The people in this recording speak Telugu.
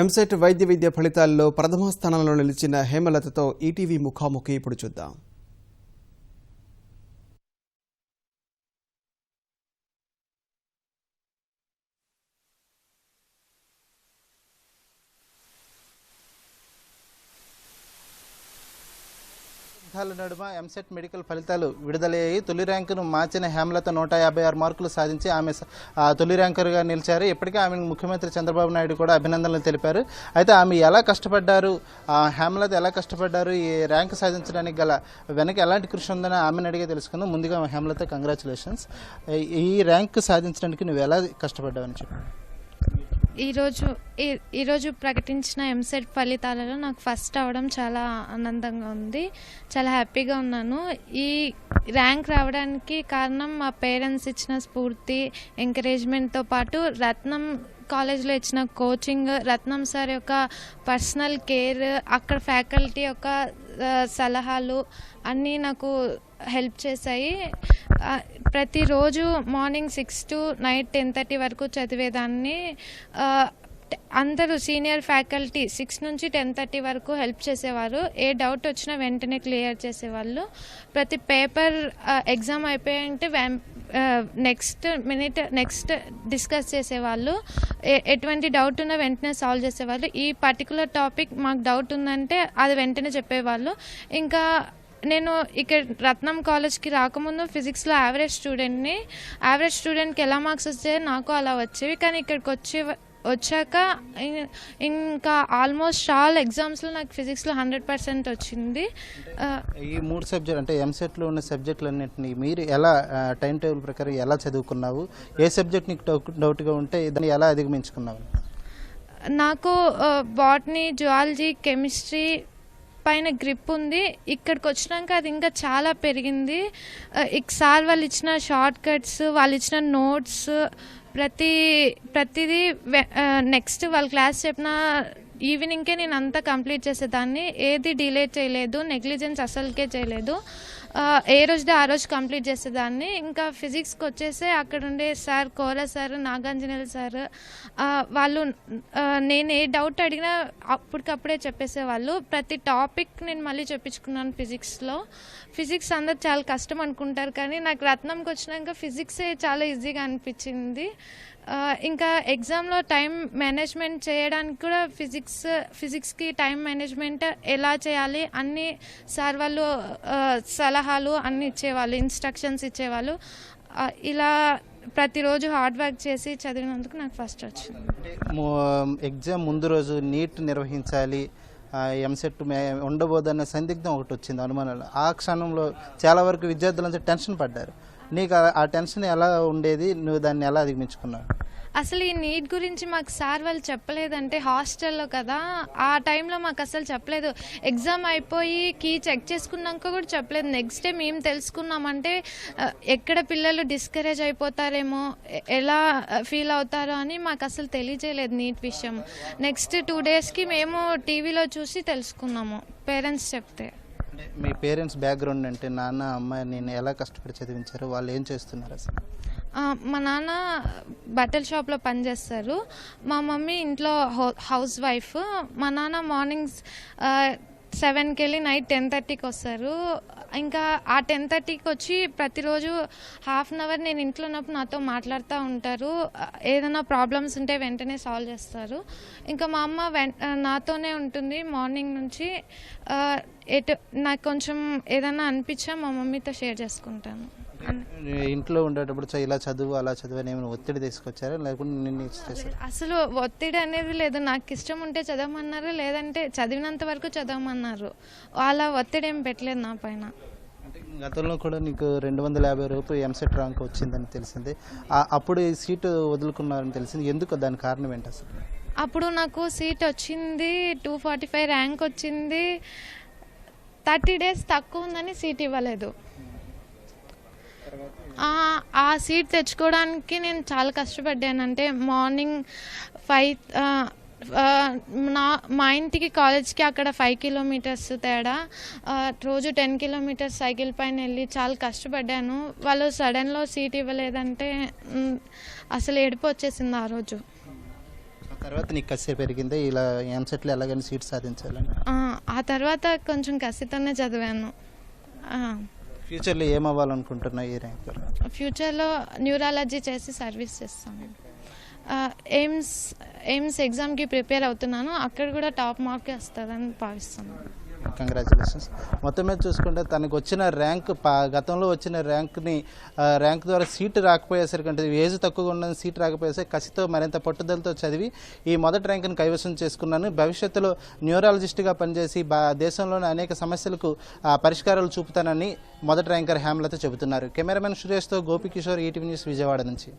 ఎంసెట్ వైద్య విద్య ఫలితాల్లో ప్రథమ స్థానంలో నిలిచిన హేమలతతో ఈటీవీ ముఖాముఖి ఇప్పుడు చూద్దాం. యుద్ధాల నడుమ ఎంసెట్ మెడికల్ ఫలితాలు విడుదలయ్యాయి. తొలి ర్యాంకును మార్చిన హేమలత నూట యాభై ఆరు మార్కులు సాధించి ఆమె తొలి ర్యాంకర్గా నిలిచారు. ఇప్పటికే ఆమె ముఖ్యమంత్రి చంద్రబాబు నాయుడు కూడా అభినందనలు తెలిపారు. అయితే ఆమె ఎలా కష్టపడ్డారు? ఆ, హేమలత ఎలా కష్టపడ్డారు? ఈ ర్యాంక్ సాధించడానికి గల వెనక ఎలాంటి కృషి ఉందని ఆమెను అడిగే తెలుసుకుందాం. ముందుగా హేమలత కంగ్రాచులేషన్స్ ఈ ర్యాంక్ సాధించడానికి నువ్వు ఎలా కష్టపడ్డావని చెప్పు. ఈరోజు ఈ- ఈరోజు ప్రకటించిన ఎంసెట్ ఫలితాలలో నాకు ఫస్ట్ అవడం చాలా ఆనందంగా ఉంది. చాలా హ్యాపీగా ఉన్నాను. ఈ ర్యాంక్ రావడానికి కారణం మా పేరెంట్స్ ఇచ్చిన స్ఫూర్తి ఎంకరేజ్మెంట్తో పాటు రత్నం కాలేజ్లో ఇచ్చిన కోచింగ్ రత్నం సార్ యొక్క పర్సనల్ కేర్ అక్కడ ఫ్యాకల్టీ యొక్క సలహాలు అన్నీ నాకు హెల్ప్ చేశాయి. ప్రతిరోజు morning six to night ten thirty వరకు చదివేదాన్ని. అందరూ సీనియర్ ఫ్యాకల్టీ సిక్స్ నుంచి టెన్ థర్టీ వరకు హెల్ప్ చేసేవారు. ఏ డౌట్ వచ్చినా వెంటనే క్లియర్ చేసేవాళ్ళు. ప్రతి పేపర్ ఎగ్జామ్ అయిపోయింటే నెక్స్ట్ మినిట్ నెక్స్ట్ డిస్కస్ చేసేవాళ్ళు. ఎటువంటి డౌట్ ఉన్నా వెంటనే సాల్వ్ చేసేవాళ్ళు. ఈ పర్టికులర్ టాపిక్ మాకు డౌట్ ఉందంటే అది వెంటనే చెప్పేవాళ్ళు. ఇంకా నేను ఇక్కడ రత్నం కాలేజ్కి రాకముందు ఫిజిక్స్లో యావరేజ్ స్టూడెంట్ని యావరేజ్ స్టూడెంట్కి ఎలా మార్క్స్ వస్తే నాకు అలా వచ్చేవి. కానీ ఇక్కడికి వచ్చే వచ్చాక ఇంకా ఆల్మోస్ట్ ఆల్ ఎగ్జామ్స్లో నాకు ఫిజిక్స్లో హండ్రెడ్ పర్సెంట్ వచ్చింది. ఈ మూడు సబ్జెక్ట్ అంటే ఎంసెట్లో ఉన్న సబ్జెక్టులన్నింటినీ మీరు ఎలా టైం టేబుల్ ప్రకారం ఎలా చదువుకున్నావు? ఏ సబ్జెక్ట్ నీకు డౌట్గా ఉంటే దాన్ని ఎలా అధిగమించుకున్నావు? నాకు బాటనీ జువాలజీ కెమిస్ట్రీ పైన గ్రిప్ ఉంది. ఇక్కడికి వచ్చినాక అది ఇంకా చాలా పెరిగింది. ఆ, సార్ వాళ్ళు ఇచ్చిన షార్ట్ కట్స్ వాళ్ళు ఇచ్చిన నోట్స్ ప్రతి ప్రతిదీ నెక్స్ట్ వాళ్ళ క్లాస్ చెప్పిన ఈవినింగ్కే నేను అంతా కంప్లీట్ చేసేదాన్ని. ఏది డిలే చేయలేదు నెగ్లిజెన్స్ అసలుకే చేయలేదు. ఏ రోజుదే ఆ రోజు కంప్లీట్ చేసేదాన్ని. ఇంకా ఫిజిక్స్కి వచ్చేసి అక్కడ ఉండే సార్ కోర సార్ నాగాంజనేయులు సార్ వాళ్ళు నేను ఏ డౌట్ అడిగినా అప్పటికప్పుడే చెప్పేసేవాళ్ళు. ప్రతి టాపిక్ నేను మళ్ళీ చెప్పించుకున్నాను ఫిజిక్స్లో ఫిజిక్స్ అందరు చాలా కష్టం అనుకుంటారు కానీ నాకు రత్నంకి వచ్చినాక ఫిజిక్సే చాలా ఈజీగా అనిపించింది. ఇంకా ఎగ్జామ్లో టైం మేనేజ్మెంట్ చేయడానికి కూడా ఫిజిక్స్ ఫిజిక్స్కి టైం మేనేజ్మెంట్ ఎలా చేయాలి? అన్ని సార్ వాళ్ళు సలహాలు అన్ని ఇచ్చేవాళ్ళు ఇన్స్ట్రక్షన్స్ ఇచ్చేవాళ్ళు. ఇలా ప్రతిరోజు హార్డ్ వర్క్ చేసి చదివినందుకు నాకు ఫస్ట్ వచ్చింది. ఎగ్జామ్ ముందు రోజు నీట్ నిర్వహించాలి ఎంసెట్ ఉండబోదన్న సందిగ్ధం ఒకటి వచ్చింది అనుమానాలు. ఆ క్షణంలో చాలా వరకు విద్యార్థులంతా టెన్షన్ పడ్డారు. నీకు ఆ- టెన్షన్ ఎలా ఉండేది? నువ్వు దాన్ని ఎలా అధిగమించుకున్నావు? అసలు ఈ నీట్ గురించి మాకు సార్ వాళ్ళు చెప్పలేదంటే హాస్టల్లో కదా. ఆ టైంలో మాకు అసలు చెప్పలేదు. ఎగ్జామ్ అయిపోయి కీ చెక్ చేసుకున్నాక కూడా చెప్పలేదు. నెక్స్ట్ డే మేము తెలుసుకున్నామంటే ఎక్కడ పిల్లలు డిస్కరేజ్ అయిపోతారేమో ఎలా ఫీల్ అవుతారో అని మాకు అసలు తెలియజేయలేదు నీట్ విషయం. నెక్స్ట్ టూ డేస్కి మేము టీవీలో చూసి తెలుసుకున్నాము పేరెంట్స్ చెప్తే. అంటే మీ పేరెంట్స్ బ్యాక్గ్రౌండ్ అంటే నాన్న అమ్మ నేను ఎలా కష్టపడి చదివించారు వాళ్ళు ఏం చేస్తున్నారు అసలు? మా నాన్న బట్టల షాప్లో పనిచేస్తారు మా మమ్మీ ఇంట్లో హౌ- హౌస్ వైఫ్ మా నాన్న మార్నింగ్స్ సెవెన్కి వెళ్ళి నైట్ టెన్ థర్టీకి వస్తారు ఇంకా ఆ టెన్ థర్టీకి వచ్చి ప్రతిరోజు హాఫ్ అన్ అవర్ నేను ఇంట్లో ఉన్నప్పుడు నాతో మాట్లాడుతూ ఉంటారు. ఏదైనా ప్రాబ్లమ్స్ ఉంటే వెంటనే సాల్వ్ చేస్తారు. ఇంకా మా అమ్మ వెన్ నాతోనే ఉంటుంది మార్నింగ్ నుంచి. ఎటు నాకు కొంచెం ఏదైనా అనిపించా మా మమ్మీతో షేర్ చేసుకుంటాను. ఇంట్లో ఉండేటప్పుడు ఇలా చదువు అలా చదువు అని ఏమైనా ఒత్తిడి తీసుకొచ్చారా? లేకుంటే నిన్ను చేశారు? అసలు ఒత్తిడి అనేది లేదు. నాకు ఇష్టం ఉంటే చదవమన్నారు లేదంటే చదివినంత వరకు చదవమన్నారు. అలా ఒత్తిడి ఏం పెట్టలేదు నా పైన. గతంలో కూడా నీకు రెండు వందల యాభై రూపాయలు ఎంసెట్ ర్యాంక్ వచ్చిందని తెలిసింది. అప్పుడు ఈ సీటు వదులుకున్నారని తెలిసింది. ఎందుకు దాని కారణం ఏంటి అసలు? అప్పుడు నాకు సీట్ వచ్చింది టూ ఫార్టీ ఫైవ్ ర్యాంక్ వచ్చింది. థర్టీ డేస్ తక్కువ ఉందని సీట్ ఇవ్వలేదు. ఆ, సీట్ తెచ్చుకోవడానికి నేను చాలా కష్టపడ్డాను. అంటే మార్నింగ్ ఫైవ్ నా మా ఇంటికి కాలేజ్కి అక్కడ ఫైవ్ కిలోమీటర్స్ తేడా రోజు టెన్ కిలోమీటర్స్ సైకిల్ పైన వెళ్ళి చాలా కష్టపడ్డాను. వాళ్ళు సడన్లో సీట్ ఇవ్వలేదంటే అసలు ఏడుపు వచ్చేసింది ఆ రోజు. తర్వాత నీకు కసే పెరిగిందే? ఇలా ఎంసెట్లో ఎలాగైనా సీట్ సాధించాలని? ఆ, తర్వాత కొంచెం కసితోనే చదివాను. ఫ్యూచర్లో ఏమవ్వాలనుకుంటున్నావు ఈ ర్యాంక్ ఫ్యూచర్లో న్యూరాలజీ చేసి సర్వీస్ చేస్తాను ఎయిమ్స్ ఎయిమ్స్ ఎగ్జామ్కి ప్రిపేర్ అవుతున్నాను. అక్కడ కూడా టాప్ మార్క్ వస్తుందని భావిస్తున్నాను. కంగ్రాచులేషన్స్ మొత్తం మీద చూసుకుంటే తనకు వచ్చిన ర్యాంక్ గతంలో వచ్చిన ర్యాంక్ని ర్యాంక్ ద్వారా సీటు రాకపోయేసరికి అంటే ఏజ్ తక్కువగా ఉన్న సీట్ రాకపోయేసరికి కసితో మరింత పట్టుదలతో చదివి ఈ మొదటి ర్యాంకును కైవసం చేసుకున్నాను. భవిష్యత్తులో న్యూరాలజిస్ట్గా పనిచేసి బా దేశంలోని అనేక సమస్యలకు పరిష్కారాలు చూపుతానని మొదటి ర్యాంకర్ హ్యామ్లతో చెబుతున్నారు. కెమెరామెన్ సురేష్తో గోపికిషోర్ ఈటీవీ న్యూస్ విజయవాడ నుంచి.